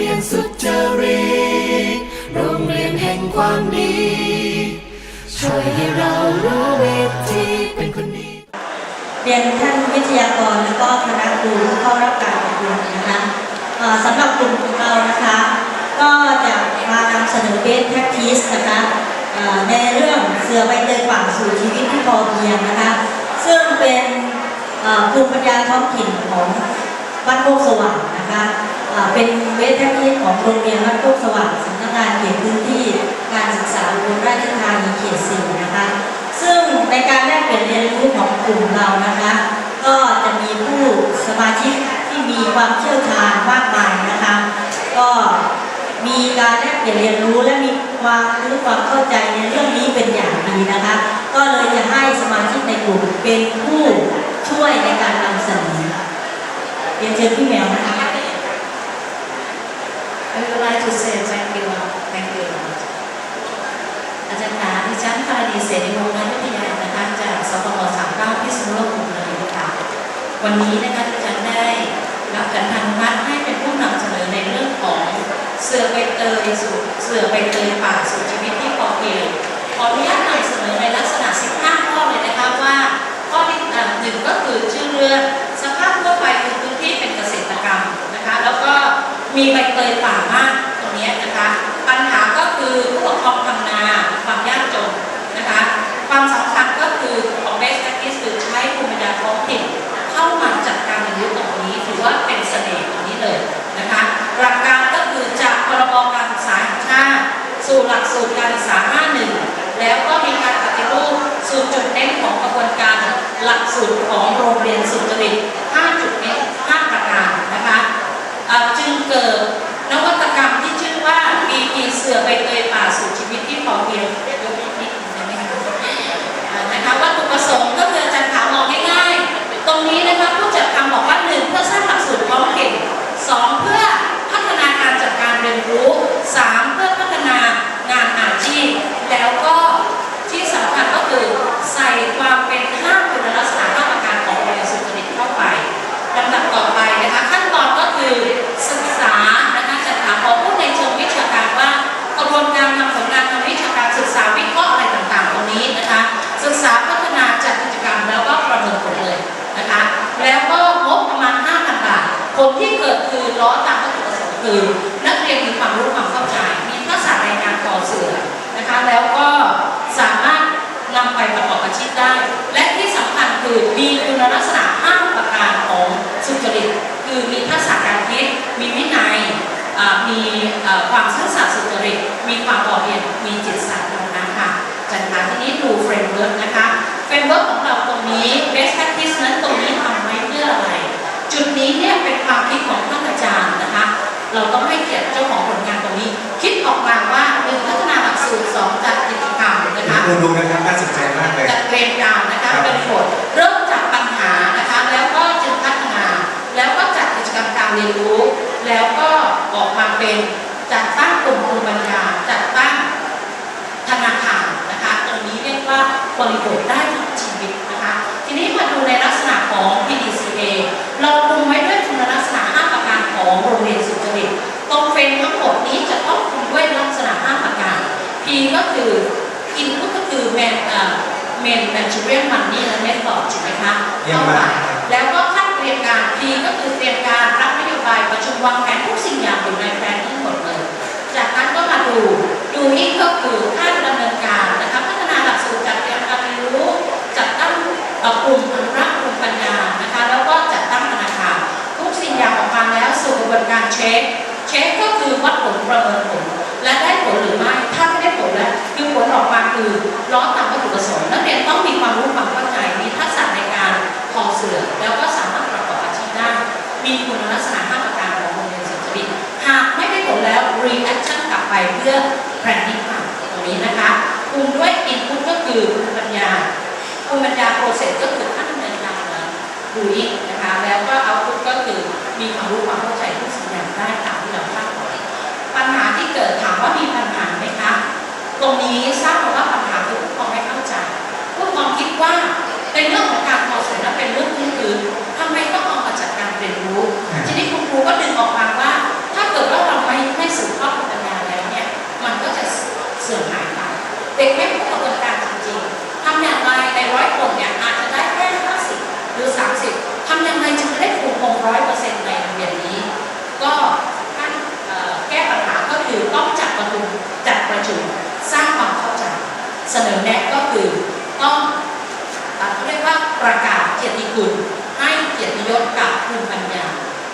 รียนสุจริตโรงเรียนแห่งความดี ช่วยให้เรารู้วิธีเป็นคนดี เรียนท่านวิทยากรและก็คณะครูผู้เข้ารับการอบรมนะคะเอ่อสำหรับกลุ่มของเรานะคะ ก็จะมานำเสนอเบสแท็กทีสนะคะเอ่อในเรื่องเสือใบเตยป่าสู่ชีวิตที่พอเพียงนะคะ ซึ่งเป็นเอ่อภูมิปัญญาท้องถิ่นของบ้านโคกสว่างนะคะ เป็นเบสแท็กทีสของโรงเรียนบ้านโคกสว่างสำนักงานเขตพื้นที่การศึกษาอุบลราชธานีเขตสี่นะคะ ซึ่งในการแลกเปลี่ยนเรียนรู้ของกลุ่มเรานะคะ ก็จะมีผู้สมาชิกที่มีความเชี่ยวชาญมากมายนะคะ ก็มีการแลกเปลี่ยนเรียนรู้และมีความรู้ความเข้าใจในเรื่องนี้เป็นอย่างดีนะคะ ก็เลยจะให้สมาชิกในกลุ่มเป็นผู้ช่วยในการนำเสนอเรียนเชิญพี่แมวนะคะ like to say thank you thank you อาจารย์คะดิฉันพาดีเสรีวงศ์นายุทธยานะคะจากสปป39พิษณุโลกกรุงเลยค่ะวันนี้นะคะดิฉันได้รับการอนุมัติให้เป็นผู้นำเสนอในเรื่องของเสือใบเตยสู่เสือใบเตยป่าสู่ชีวิตที่พอเพียงขออนุญาตนำเสนอในลักษณะ 15 ข้อเลยนะคะว่าข้อที่หนึ่งก็คือชื่อเรื่องสภาพทั่วไปคือพื้นที่เป็นเกษตรกรรมนะคะแล้วก็มีใบเตยป่ามาก หลักสูตรการศึกษา 51 แล้วก็มีการปฏิรูปสู่จุดเน้นของกระบวนการหลักสูตรของโรงเรียนสุจริต5จุดเน้น5ประการนะคะจึงเกิดนวัตกรรมที่ชื่อว่า BP เสือใบเตยป่าสู่ชีวิตที่พอเพียงนะอ่านะคะวัตถุประสงค์ก็คืออาจารย์ถามมองง่ายๆ ตรงนี้นะคะผู้จัดทำบอกว่าหนึ่งเพื่อสร้างหลักสูตรท้องถิ่นสองเพื่อพัฒนาการจัดการเรียนรู้สามเพื่อพัฒนางานอาชีพ แล้วก็ที่สำคัญก็คือใส่ความเป็นห้าคุณลักษณะห้าประการของโรงเรียนสุจริตเข้าไปลำดับต่อไปนะคะขั้นตอนก็คือศึกษานะคะจะถามขอพูดในเชิงวิชาการว่ากระบวนการทำผลงานทางวิชาการศึกษาวิเคราะห์อะไรต่างๆตรงนี้นะคะ ศึกษาพัฒนาจัดกิจกรรมแล้วก็ประเมินผลเลยนะคะ แล้วก็งบประมาณ5,000บาทผลที่เกิดคือล้อตามวัตถุประสงค์คือนักเรียนมีความรู้ความเข้าใจมีทักษะในการต่อเสือ นะคะแล้วก็สามารถนำไปประกอบอาชีพได้ และที่สำคัญคือมีคุณลักษณะ5ประการของสุจริต คือมีทักษะการคิด มีวินัยมีความซื่อสัตย์สุจริต มีความพอเพียงมีจิตสาธารณะค่ะจันทาที่นี้ดูเฟรมเวิร์กนะคะเฟรมเวิร์กของเราตรงนี้ best practice นั้นตรงนี้ทำไว้เพื่ออะไร จุดนี้เนี่ยเป็นความคิดของท่านอาจารย์นะคะ เราต้องให้ รมนะคะคุณดูนะครับน่าสนใจมากเลย จัดเรียนการนะคะครับเป็นบทเริ่มจากปัญหานะคะแล้วก็จึงพัฒนา แล้วก็จัดกิจกรรมการเรียนรู้ แล้วก็ออกมาเป็นจัดตั้งกลุ่มภูมิปัญญาจัดตั้งธนาคารนะคะตรงนี้เรียกว่าบริบทได้ทั้งชีวิตนะคะ ทีนี้มาดูในลักษณะของ PDCA เราคุมไว้ด้วยคุณลักษณะ 5 ประการของโรงเรียนสุจริต ตรงเฟรมทั้งหมดนี้จะต้องคุมด้วยลักษณะ 5 ประการ P ก็คือ input ก็คือ man เอ่อ main material money และ method ใช่ไหมคะเยี่ยมมากแล้วก็ขั้นเตรียมการ P ก็คือเตรียมการรับนโยบายประชุมวางแผนทุกสิ่งอย่างอยู่ในแผนทั้งหมดเลย จากนั้นก็มาดูดูนี่ก็คือขั้นดำเนินการนะคะพัฒนาหลักสูตรจัดเตรียมการเรียนรู้จัดตั้งเอ่อกลุ่มอนุรักษ์กลุ่มปัญญานะคะแล้วก็จัดตั้งธนาคารทุกสิ่งอย่างออกมาแล้วสู่กระบวนการเช็ค เช็คก็คือวัดผลประเมินผล และได้ผลหรือไม่ ถ้าไม่ได้ผลแล้วคือผลออกมาคือล้อตามวัตถุประสงค์นักเรียนต้องมีความรู้ความเข้าใจ มีทักษะในการทอเสือแล้วก็สามารถประกอบอาชีพได้ มีคุณลักษณะ5ประการของโรงเรียนสุจริตหากไม่ได้ผลแล้ว reaction กลับไปเพื่อ planning ค่ะตรงนี้นะคะคุมด้วย input ก็คือภูมิปัญญาภูมิปัญญา process ก็คือขั้นดำเนินการดูอีกนะคะแล้วก็เอาพุทก็คือมีความรู้ความเข้าใจทุกสิ่งอย่างได้ตาม ตรงนี้ทราบมาว่าปัญหาที่ผู้ปกครองไม่เข้าใจผู้ปกครองคิดว่าเป็นเรื่องของการพอสนและเป็นเรื่องพื้นพื้นทำไมต้องเอามาจัดการเรียนรู้ ทีนี้คุณครูก็ดึงออกมาว่า ถ้าเกิดว่าเราไม่ คือต้องอ่าเขาเรียกว่าประกาศเกียรติคุณให้เกียรติยศกับภูมิปัญญา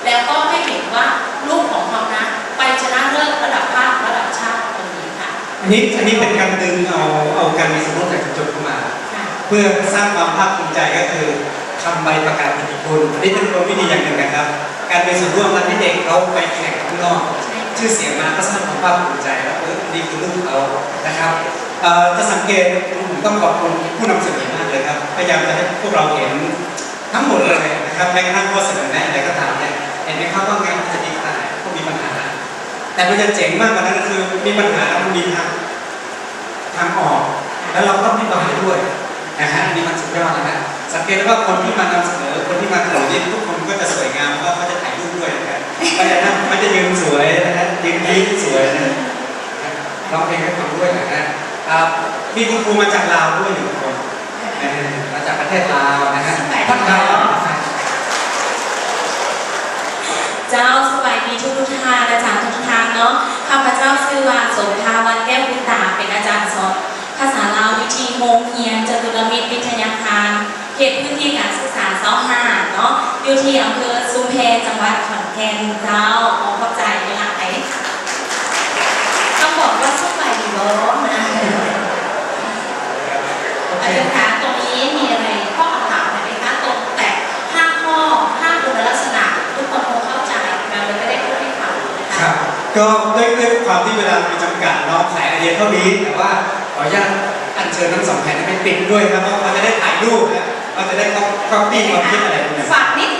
แล้วก็ให้เห็นว่าลูกของเขานะไปชนะเลิศระดับภาคระดับชาติตรงนี้ค่ะ อันนี้อันนี้เป็นการดึงเอาเอาการมีส่วนร่วมจากชุมชนเข้ามาค่ะเพื่อสร้างความภาคภูมิใจก็คือทำใบประกาศเกียรติคุณอันนี้เป็นความวิธีอย่างหนึ่งนะครับ การมีส่วนร่วมนั้นที่เด็กเขาไปแข่งข้างนอก ชื่อเสียงมาก็สร้างความภาคภูมิใจแล้วเออนี่คือลูกเขานะครับเอ่อจะสังเกตผมต้องขอบคุณผู้นำเสนอมากเลยครับพยายามจะให้พวกเราเห็นทั้งหมดเลยนะครับแม้กระทั่งข้อเสนอแนะอะไรก็ตามเนี่ยเห็นไหมครับว่างานมันจะดีขนาดไหนก็มีปัญหา แต่มันจะเจ๋งมากกว่านั้นก็คือมีปัญหาแล้วมันมีทาง ทางออก แล้วเราก็ม่ประมาทด้วยนะฮะอันนี้มันสุดยอดนะฮะสังเกตว่าคนที่มานำเสนอคนที่มาถนนนี้ทุกคนก็จะสวยงามแล้วก็เขาจะถ่ายรูปด้วยนะครับเพราะนั้นมันจะยืนสวยนะฮะยืนยิ้มสวยนะร้องเพลงให้ฟังด้วยนะฮะมีคุณครูมาจากลาวด้วยหนึ่งคนมาจากประเทศลาวนะฮะทักทายครับ เจ้าสวัสดีทุกทุกท่านอาจารย์ทุกท่านเนาะข้าพเจ้าชื่อว่าสมภาวันแก้วบุญตาเป็นอาจารย์สอนภาษาลาววิธีโมงเฮียนจตุรมิตรวิทยาคารเขตพื้นที่การศึกษาเซาห้าเนาะอยู่ที่อำเภอสุมเพจังหวัดขอนแก่นเจ้าขอขอบใจหลายต้องบอกว่าสวัสดีเนาะนะ อาจารย์คะตรงนี้มีอะไรข้อคำถามไหมคะตรงแต่ห้าข้อห้าคุณลักษณะ ทุกคนคงเข้าใจเราเลยไม่ได้พูดให้ฟังนะ ครั คะ บ ก็ด้วยด้วยความที่เวลามีจำกัดเนาะขายไอเดียเท่านี้แต่ว่าขออนุญาตอัญเชิญทั้งสองแผ่นไปปิดด้วยครับเพราะเราจะได้ถ่ายรูปนะเราจะได้ก๊อปปี้ความคิดอะไรตรงนี้ ฝากนิด